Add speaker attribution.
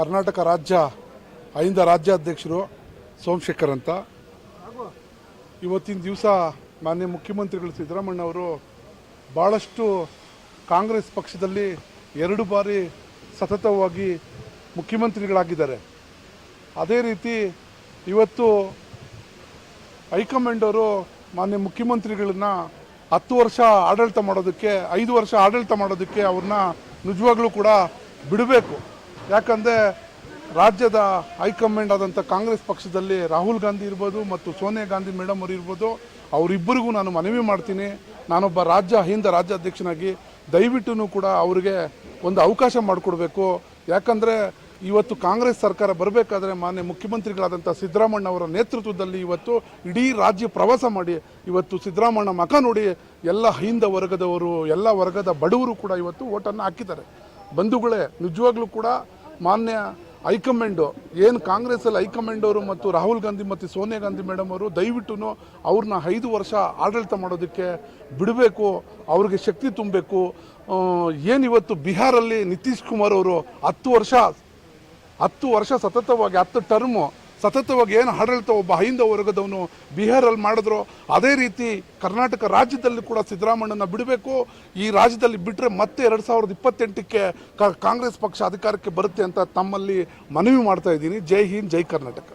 Speaker 1: ಕರ್ನಾಟಕ ರಾಜ್ಯ ಐಂದ ರಾಜ್ಯಾಧ್ಯಕ್ಷರು ಸೋಮಶೇಖರ್ ಅಂತ. ಇವತ್ತಿನ ದಿವಸ ಮಾನ್ಯ ಮುಖ್ಯಮಂತ್ರಿಗಳು ಸಿದ್ದರಾಮಣ್ಣ ಅವರು ಭಾಳಷ್ಟು ಕಾಂಗ್ರೆಸ್ ಪಕ್ಷದಲ್ಲಿ ಎರಡು ಬಾರಿ ಸತತವಾಗಿ ಮುಖ್ಯಮಂತ್ರಿಗಳಾಗಿದ್ದಾರೆ. ಅದೇ ರೀತಿ ಇವತ್ತು ಹೈಕಮಾಂಡ್ ಅವರು ಮಾನ್ಯ ಮುಖ್ಯಮಂತ್ರಿಗಳನ್ನ ಹತ್ತು ವರ್ಷ ಆಡಳಿತ ಮಾಡೋದಕ್ಕೆ, ಐದು ವರ್ಷ ಆಡಳಿತ ಮಾಡೋದಕ್ಕೆ ಅವ್ರನ್ನ ನಿಜವಾಗ್ಲೂ ಕೂಡ ಬಿಡಬೇಕು. ಯಾಕಂದರೆ ರಾಜ್ಯದ ಹೈಕಮಾಂಡ್ ಆದಂಥ ಕಾಂಗ್ರೆಸ್ ಪಕ್ಷದಲ್ಲಿ ರಾಹುಲ್ ಗಾಂಧಿ ಇರ್ಬೋದು ಮತ್ತು ಸೋನಿಯಾ ಗಾಂಧಿ ಮೇಡಮ್ ಅವರು ಇರ್ಬೋದು, ಅವರಿಬ್ಬರಿಗೂ ನಾನು ಮನವಿ ಮಾಡ್ತೀನಿ. ನಾನೊಬ್ಬ ರಾಜ್ಯ, ಹಿಂದ ರಾಜ್ಯಾಧ್ಯಕ್ಷನಾಗಿ ದಯವಿಟ್ಟು ಕೂಡ ಅವರಿಗೆ ಒಂದು ಅವಕಾಶ ಮಾಡಿಕೊಡ್ಬೇಕು. ಯಾಕಂದರೆ ಇವತ್ತು ಕಾಂಗ್ರೆಸ್ ಸರ್ಕಾರ ಬರಬೇಕಾದ್ರೆ ಮಾನ್ಯ ಮುಖ್ಯಮಂತ್ರಿಗಳಾದಂಥ ಸಿದ್ದರಾಮಣ್ಣ ಅವರ ನೇತೃತ್ವದಲ್ಲಿ ಇವತ್ತು ಇಡೀ ರಾಜ್ಯ ಪ್ರವಾಸ ಮಾಡಿ ಇವತ್ತು ಸಿದ್ದರಾಮಣ್ಣ ಮಖ ನೋಡಿ ಎಲ್ಲ ಹಿಂದ ವರ್ಗದವರು, ಎಲ್ಲ ವರ್ಗದ ಬಡವರು ಕೂಡ ಇವತ್ತು ಓಟನ್ನು ಹಾಕಿದ್ದಾರೆ. ಬಂಧುಗಳೇ, ನಿಜವಾಗ್ಲೂ ಕೂಡ ಮಾನ್ಯ ಹೈಕಮಾಂಡು, ಏನು ಕಾಂಗ್ರೆಸ್ಸಲ್ಲಿ ಹೈಕಮಾಂಡ್ ಅವರು ಮತ್ತು ರಾಹುಲ್ ಗಾಂಧಿ ಮತ್ತು ಸೋನಿಯಾ ಗಾಂಧಿ ಮೇಡಮ್ ಅವರು ದಯವಿಟ್ಟು ಅವ್ರನ್ನ ಐದು ವರ್ಷ ಆಡಳಿತ ಮಾಡೋದಕ್ಕೆ ಬಿಡಬೇಕು, ಅವ್ರಿಗೆ ಶಕ್ತಿ ತುಂಬಬೇಕು. ಏನು ಇವತ್ತು ಬಿಹಾರಲ್ಲಿ ನಿತೀಶ್ ಕುಮಾರ್ ಅವರು ಹತ್ತು ವರ್ಷ ಹತ್ತು ವರ್ಷ ಸತತವಾಗಿ, ಹತ್ತು ಟರ್ಮು ಸತತವಾಗಿ ಏನು ಆಡಳಿತ ಒಬ್ಬ ಹೈಂದ ವರ್ಗದವನು ಬಿಹಾರಲ್ಲಿ ಮಾಡಿದ್ರು, ಅದೇ ರೀತಿ ಕರ್ನಾಟಕ ರಾಜ್ಯದಲ್ಲಿ ಕೂಡ ಸಿದ್ದರಾಮಣ್ಣನ ಬಿಡಬೇಕು. ಈ ರಾಜ್ಯದಲ್ಲಿ ಬಿಟ್ಟರೆ ಮತ್ತೆ ಎರಡು ಸಾವಿರದ ಇಪ್ಪತ್ತೆಂಟಕ್ಕೆ ಕಾಂಗ್ರೆಸ್ ಪಕ್ಷ ಅಧಿಕಾರಕ್ಕೆ ಬರುತ್ತೆ ಅಂತ ತಮ್ಮಲ್ಲಿ ಮನವಿ ಮಾಡ್ತಾ ಇದ್ದೀನಿ. ಜೈ ಹಿಂದ್, ಜೈ ಕರ್ನಾಟಕ.